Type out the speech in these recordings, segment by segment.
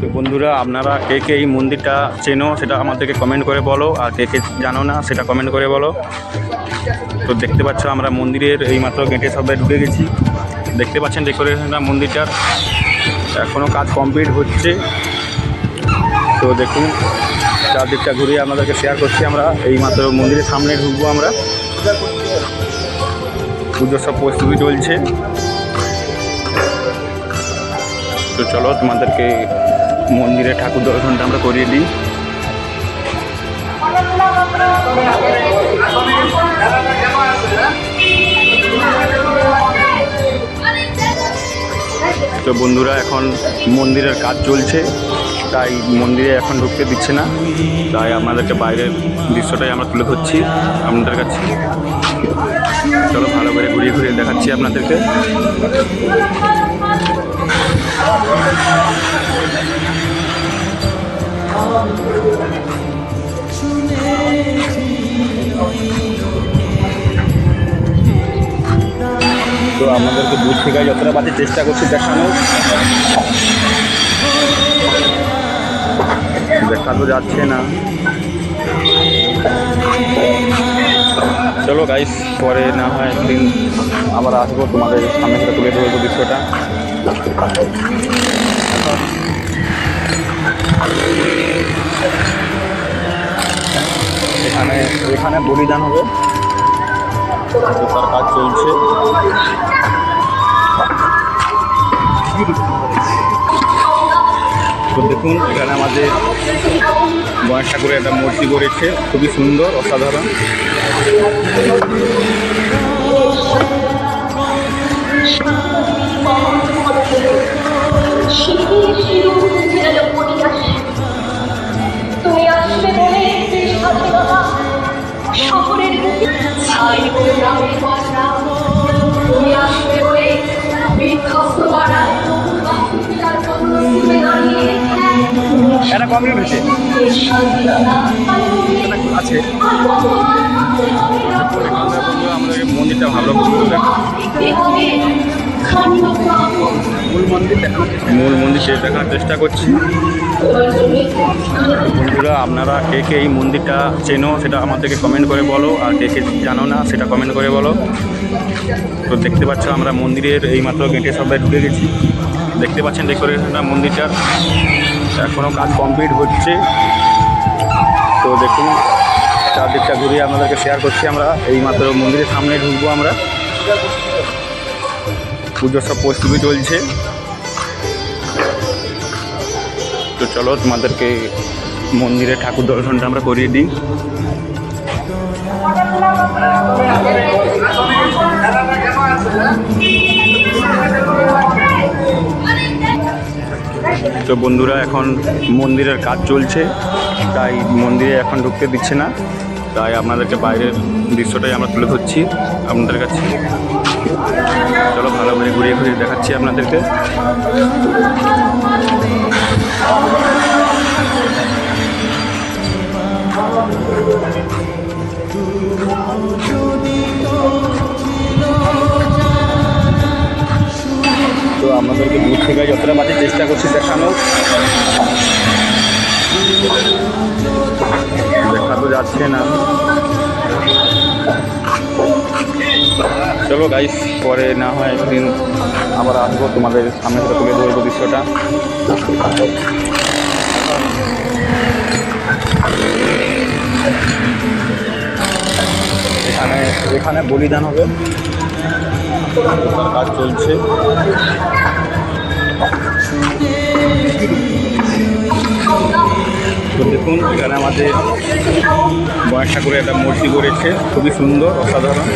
তো বন্ধুরা, আপনারা কে কে এই মন্দিরটা চেনো সেটা আমাদেরকে কমেন্ট করে বলো, আর কে কে জানো না সেটা কমেন্ট করে বলো। তো দেখতে পাচ্ছ আমরা মন্দিরের এই মাত্র গেটে সবাই ঢুকে গেছি। দেখতে পাচ্ছেন ডেকোরেশনটা মন্দিরটার। এখনও কাজ কমপ্লিট হচ্ছে। তো দেখুন, চারদিকটা ঘুরিয়ে আপনাদেরকে শেয়ার করছি আমরা। এই মাত্র মন্দিরের সামনে ঢুকবো আমরা। পুজোর সব প্রস্তুতি চলছে। তো চলো তোমাদেরকে মন্দিরে ঠাকুর দর্শনটা আমরা করিয়ে দিই। তো বন্ধুরা, এখন মন্দিরের কাজ চলছে, তাই মন্দিরে এখন ঢুকতে দিচ্ছে না। তাই আপনাদেরকে বাইরের দৃশ্যটাই আমরা তুলে ধরছি আপনাদের কাছে। চলো ভালো করে ঘুরিয়ে ঘুরিয়ে দেখাচ্ছি আপনাদেরকে। তো আমাদেরকে দূর থেকে যতটা পাচ্ছি চেষ্টা করছি দেখানোর। দেখা তো যাচ্ছে না। চলো গাইস পরে না হয় একদিন আবার আসব তোমাদের সামনে থেকে তুলে ধরবো দৃশ্যটা। এখানে এখানে বলিদান হবে। তার কাজ চলছে। দেখুন এখানে আমাদের গণেশ ঠাকুরের একটা মূর্তি করেছে। খুবই সুন্দর অসাধারণ। স্বাধীনতা আছে। আমাদের মন্দিরটা ভালো মূল মন্দির দেখানোর চেষ্টা- মূল মন্দির সেটা দেখানোর চেষ্টা করছি। বন্ধুরা আপনারা কে কে এই মন্দিরটা চেনো সেটা আমাদেরকে কমেন্ট করে বলো আর কে কে জানো না সেটা কমেন্ট করে বলো। তো দেখতে পাচ্ছ আমরা মন্দিরের এই মাত্র গেটে সবাই ঢুকে গেছি। দেখতে পাচ্ছেন ডেকোরেশনটা মন্দিরটার। এখনও কাজ কমপ্লিট হচ্ছে। তো দেখুন, চারদিকটা ঘুরিয়ে আপনাদেরকে শেয়ার করছি আমরা। এই মাত্র মন্দিরের সামনে ঢুকবো আমরা। পুজোর সব প্রস্তুতি চলছে। তো চলো তোমাদেরকে মন্দিরে ঠাকুর দর্শনটা আমরা করিয়ে দিই। তো বন্ধুরা, এখন মন্দিরের কাজ চলছে। তাই মন্দিরে এখন ঢুকতে দিচ্ছে না। তাই আপনাদেরকে বাইরের দৃশ্যটাই আমরা তুলে ধরছি আপনাদের কাছে। চলো ভালো করে ঘুরিয়ে ঘুরিয়ে দেখাচ্ছি আপনাদেরকে। তো আপনাদেরকে দূর থেকে যতটা পাচ্ছি চেষ্টা করছি দেখানোর। দেখা তো যাচ্ছে না। চলো গাইস পরে না হয় একদিন আবার আসব। তোমাদের সামনে থেকে তুলে ধরবো দৃশ্যটা। এখানে এখানে বলিদান হবে। কাজ চলছে। দেখুন, এখানে আমাদের গণেশ ঠাকুরের একটা মূর্তি করেছে। খুবই সুন্দর, অসাধারণ।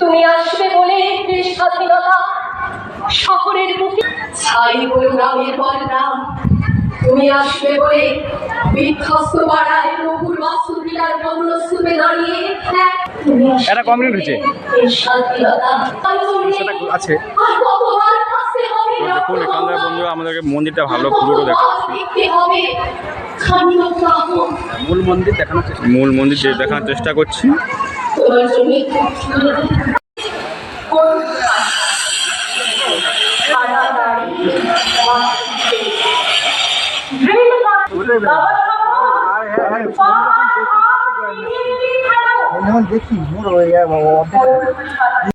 তুমি আসবে বলে স্বাধীনতা শহরের বুকে। ছাই বলে গ্রামের বন্যা তুমি আসবে বলে বিধ্বস্ত পাড়ায় প্রভুর বাস্তুবিলার কমল স্তূপে দাঁড়িয়ে এটা কমপ্লিট হয়েছে। আছে। দেখুন এখানকার বন্ধুরা আমাদেরকে মন্দিরটা ভালো পুরোটা দেখা। মূল মন্দির দেখানোর মূল মন্দির দেখানোর চেষ্টা করছি। যখন দেখি মোর হয়ে যায় বাবা